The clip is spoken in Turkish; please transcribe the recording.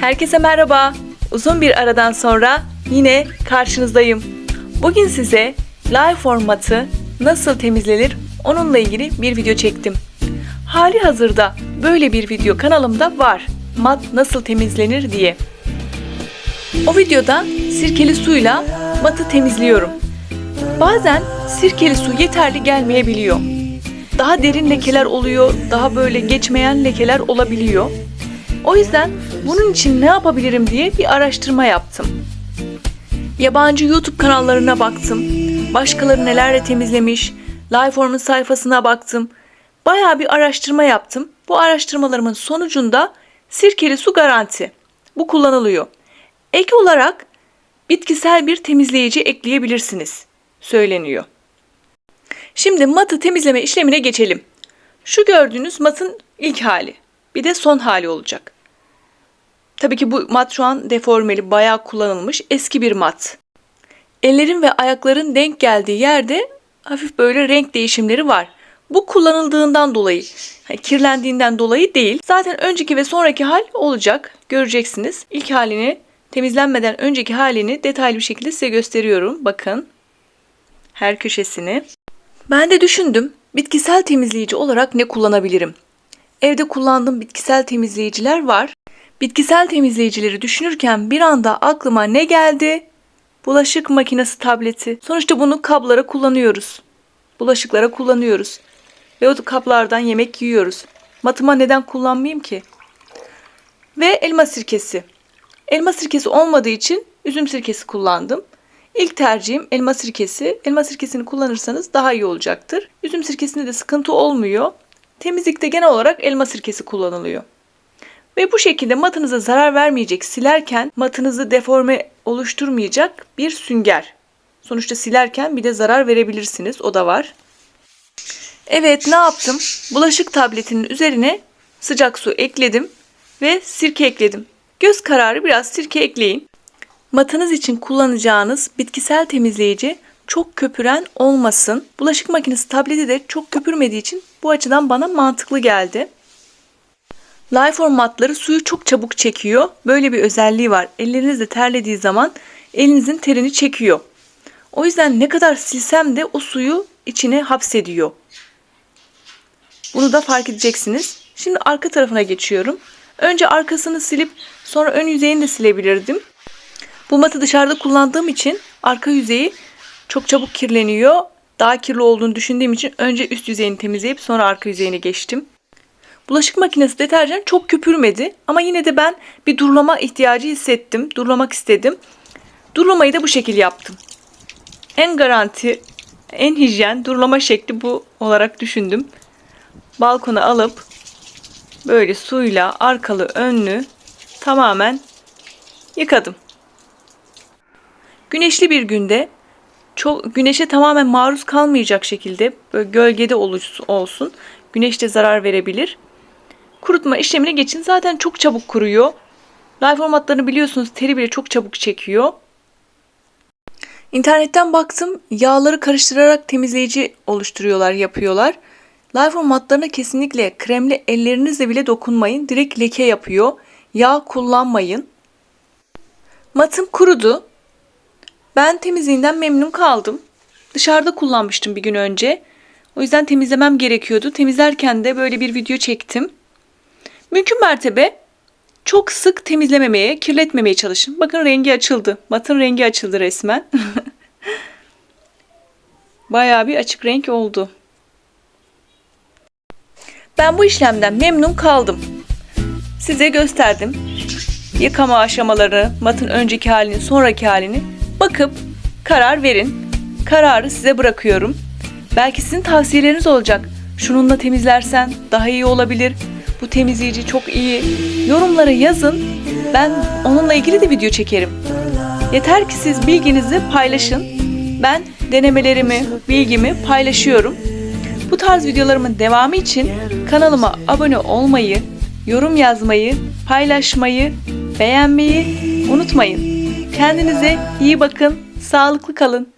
Herkese merhaba. Uzun bir aradan sonra yine karşınızdayım. Bugün size live formatı nasıl temizlenir onunla ilgili bir video çektim. Hali hazırda böyle bir video kanalımda var. Mat nasıl temizlenir diye. O videoda sirkeli suyla matı temizliyorum. Bazen sirkeli su yeterli gelmeyebiliyor. Daha derin lekeler oluyor, daha böyle geçmeyen lekeler olabiliyor. O yüzden bunun için ne yapabilirim diye bir araştırma yaptım. Yabancı YouTube kanallarına baktım. Başkaları nelerle temizlemiş. Lifeform'un sayfasına baktım. Bayağı bir araştırma yaptım. Bu araştırmalarımın sonucunda sirkeli su garanti. Bu kullanılıyor. Ek olarak bitkisel bir temizleyici ekleyebilirsiniz söyleniyor. Şimdi matı temizleme işlemine geçelim. Şu gördüğünüz matın ilk hali. Bir de son hali olacak. Tabii ki bu mat şu an deformeli, bayağı kullanılmış eski bir mat. Ellerin ve ayakların denk geldiği yerde hafif böyle renk değişimleri var. Bu kullanıldığından dolayı, kirlendiğinden dolayı değil. Zaten önceki ve sonraki hal olacak. Göreceksiniz. İlk halini temizlenmeden önceki halini detaylı bir şekilde size gösteriyorum. Bakın. Her köşesini. Ben de düşündüm. Bitkisel temizleyici olarak ne kullanabilirim? Evde kullandığım bitkisel temizleyiciler var. Bitkisel temizleyicileri düşünürken bir anda aklıma ne geldi? Bulaşık makinesi tableti. Sonuçta bunu kaplara kullanıyoruz. Bulaşıklara kullanıyoruz. Ve o kaplardan yemek yiyoruz. Matıma neden kullanmayayım ki? Ve elma sirkesi. Elma sirkesi olmadığı için üzüm sirkesi kullandım. İlk tercihim elma sirkesi. Elma sirkesini kullanırsanız daha iyi olacaktır. Üzüm sirkesinde de sıkıntı olmuyor. Temizlikte genel olarak elma sirkesi kullanılıyor. Ve bu şekilde matınıza zarar vermeyecek silerken matınızı deforme oluşturmayacak bir sünger. Sonuçta silerken bir de zarar verebilirsiniz. O da var. Evet ne yaptım? Bulaşık tabletinin üzerine sıcak su ekledim ve sirke ekledim. Göz kararı biraz sirke ekleyin. Matınız için kullanacağınız bitkisel temizleyici çok köpüren olmasın. Bulaşık makinesi tableti de çok köpürmediği için bu açıdan bana mantıklı geldi. Lifeform matları suyu çok çabuk çekiyor. Böyle bir özelliği var. Ellerinizde terlediği zaman elinizin terini çekiyor. O yüzden ne kadar silsem de o suyu içine hapsediyor. Bunu da fark edeceksiniz. Şimdi arka tarafına geçiyorum. Önce arkasını silip sonra ön yüzeyini de silebilirdim. Bu matı dışarıda kullandığım için arka yüzeyi çok çabuk kirleniyor. Daha kirli olduğunu düşündüğüm için önce üst yüzeyini temizleyip sonra arka yüzeyine geçtim. Bulaşık makinesi deterjan çok köpürmedi ama yine de ben bir durulama ihtiyacı hissettim. Durulamak istedim. Durulamayı da bu şekilde yaptım. En garanti, en hijyen durulama şekli bu olarak düşündüm. Balkona alıp böyle suyla arkalı önlü tamamen yıkadım. Güneşli bir günde çok güneşe tamamen maruz kalmayacak şekilde böyle gölgede olsun. Güneş de zarar verebilir. Kurutma işlemine geçin. Zaten çok çabuk kuruyor. Live formatlarını biliyorsunuz teri bile çok çabuk çekiyor. İnternetten baktım yağları karıştırarak temizleyici oluşturuyorlar, yapıyorlar. Live formatlarına kesinlikle kremli ellerinizle bile dokunmayın. Direkt leke yapıyor. Yağ kullanmayın. Matım kurudu. Ben temizliğinden memnun kaldım. Dışarıda kullanmıştım bir gün önce. O yüzden temizlemem gerekiyordu. Temizlerken de böyle bir video çektim. Mümkün mertebe çok sık temizlememeye, kirletmemeye çalışın. Bakın rengi açıldı. Matın rengi açıldı resmen. Bayağı bir açık renk oldu. Ben bu işlemden memnun kaldım. Size gösterdim. Yıkama aşamaları, matın önceki halini, sonraki halini bakıp karar verin. Kararı size bırakıyorum. Belki sizin tavsiyeleriniz olacak. Şununla temizlersen daha iyi olabilir. Bu temizleyici çok iyi. Yorumlara yazın. Ben onunla ilgili de video çekerim. Yeter ki siz bilginizi paylaşın. Ben denemelerimi, bilgimi paylaşıyorum. Bu tarz videolarımın devamı için kanalıma abone olmayı, yorum yazmayı, paylaşmayı, beğenmeyi unutmayın. Kendinize iyi bakın, sağlıklı kalın.